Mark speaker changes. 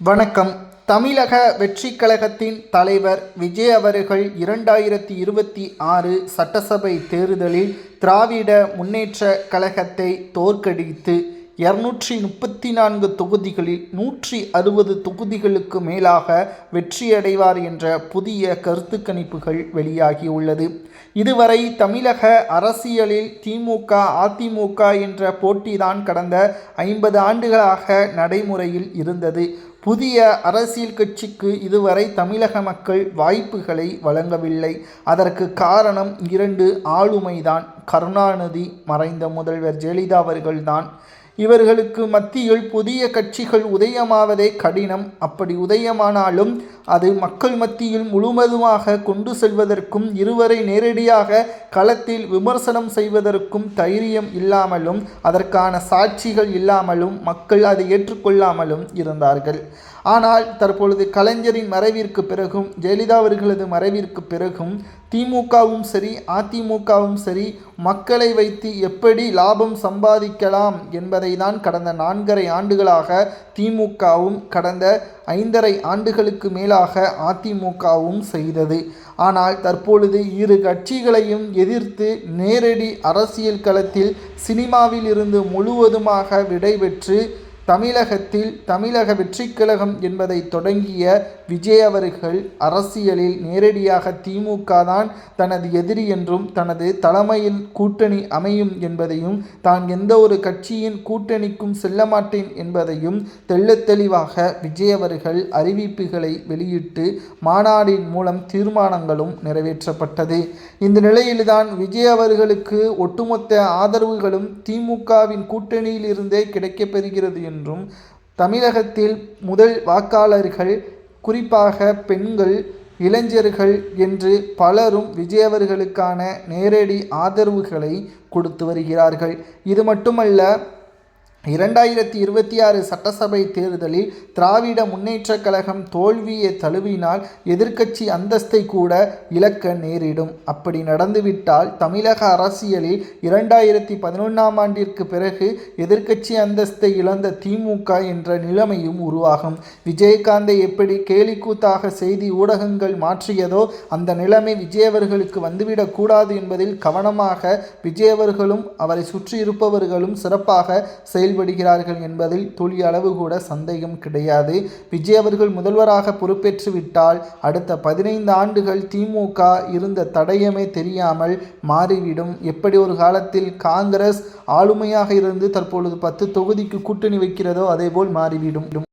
Speaker 1: வணக்கம். தமிழக வெற்றிக் கழகத்தின் தலைவர் விஜய் அவர்கள் இரண்டாயிரத்தி இருபத்தி ஆறு சட்டசபை தேர்தலில் திராவிட முன்னேற்ற கழகத்தை தோற்கடித்து இருநூற்றி முப்பத்தி நான்கு தொகுதிகளில் நூற்றி அறுபது தொகுதிகளுக்கு மேலாக வெற்றியடைவார் என்ற புதிய கருத்து கணிப்புகள் வெளியாகியுள்ளது. இதுவரை தமிழக அரசியலில் திமுக அதிமுக என்ற போட்டிதான் கடந்த ஐம்பது ஆண்டுகளாக நடைமுறையில் இருந்தது. புதிய அரசியல் கட்சிக்கு இதுவரை தமிழக மக்கள் வாய்ப்புகளை வழங்கவில்லை. அதற்கு காரணம் இரண்டு ஆளுமைதான். கருணாநிதி மறைந்த முதல்வர் ஜெயலலிதா அவர்கள்தான். இவர்களுக்கு மத்தியில் புதிய கட்சிகள் உதயமாவதே கடினம். அப்படி உதயமானாலும் அது மக்கள் மத்தியில் முழுவதுமாக கொண்டு செல்வதற்கும் இருவரை நேரடியாக களத்தில் விமர்சனம் செய்வதற்கும் தைரியம் இல்லாமலும் அதற்கான சாட்சிகள் இல்லாமலும் மக்கள் அதை ஏற்றுக்கொள்ளாமலும் இருந்தார்கள். ஆனால் தற்பொழுது கலைஞரின் மறைவிற்கு பிறகும் ஜெயலலிதா அவர்களது மறைவிற்கு பிறகும் திமுகவும் சரி அதிமுகவும் சரி மக்களை வைத்து எப்படி லாபம் சம்பாதிக்கலாம் என்பதை தான் கடந்த நான்கரை ஆண்டுகளாக திமுகவும் கடந்த ஐந்தரை ஆண்டுகளுக்கு மேலாக அதிமுகவும் செய்தது. ஆனால் தற்பொழுது இரு கட்சிகளையும் எதிர்த்து நேரடி அரசியல் களத்தில் சினிமாவில் இருந்து முழுவதுமாக விடைபெற்று தமிழகத்தில் தமிழக வெற்றிக் கழகம் என்பதை தொடங்கிய விஜய் அவர்கள் அரசியலில் நேரடியாக திமுக தான் தனது எதிரி என்றும் தனது தலைமையில் கூட்டணி அமையும் என்பதையும் தான் எந்த ஒரு கட்சியின் கூட்டணிக்கும் செல்ல மாட்டேன் என்பதையும் தெள்ளத்தெளிவாக விஜய் அவர்கள் அறிவிப்புகளை வெளியிட்டு மாநாடின் மூலம் தீர்மானங்களும் நிறைவேற்றப்பட்டது. இந்த நிலையில்தான் விஜய் அவர்களுக்கு ஒட்டுமொத்த ஆதரவுகளும் திமுகவின் கூட்டணியில் இருந்தே கிடைக்கப்பெறுகிறது என்றும் தமிழகத்தில் முதல் வாக்காளர்கள் குறிப்பாக பெண்கள் இளைஞர்கள் என்று பலரும் விஜயவர்களுக்கான நேரடி ஆதரவுகளை கொடுத்து வருகிறார்கள். இது மட்டுமல்ல இரண்டாயிரத்தி இருபத்தி ஆறு சட்டசபை தேர்தலில் திராவிட முன்னேற்றக் கழகம் தோல்வியை தழுவினால் எதிர்க்கட்சி அந்தஸ்தை கூட இழக்க நேரிடும். அப்படி நடந்துவிட்டால் தமிழக அரசியலில் இரண்டாயிரத்தி பதினொன்றாம் ஆண்டிற்கு பிறகு எதிர்க்கட்சி அந்தஸ்தை இழந்த திமுக என்ற நிலைமையும் உருவாகும். விஜயகாந்தை எப்படி கேலிக்கூத்தாக செய்தி ஊடகங்கள் மாற்றியதோ அந்த நிலைமை விஜயவர்களுக்கு வந்துவிடக்கூடாது என்பதில் கவனமாக விஜயவர்களும் அவரை சுற்றியிருப்பவர்களும் சிறப்பாக செயல் செயல்படுகிறார்கள் என்பதில் துளி அளவு கூட சந்தேகம் கிடையாது. விஜய் அவர்கள் முதல்வராக பொறுப்பேற்று விட்டால் அடுத்த பதினைந்து ஆண்டுகள் திமுக இருந்த தடயமே தெரியாமல் மாறிவிடும். எப்படி ஒரு காலத்தில் காங்கிரஸ் ஆளுமையாக இருந்து தற்பொழுது பத்து தொகுதிக்கு கூட்டணி வைக்கிறதோ அதேபோல் மாறிவிடும்.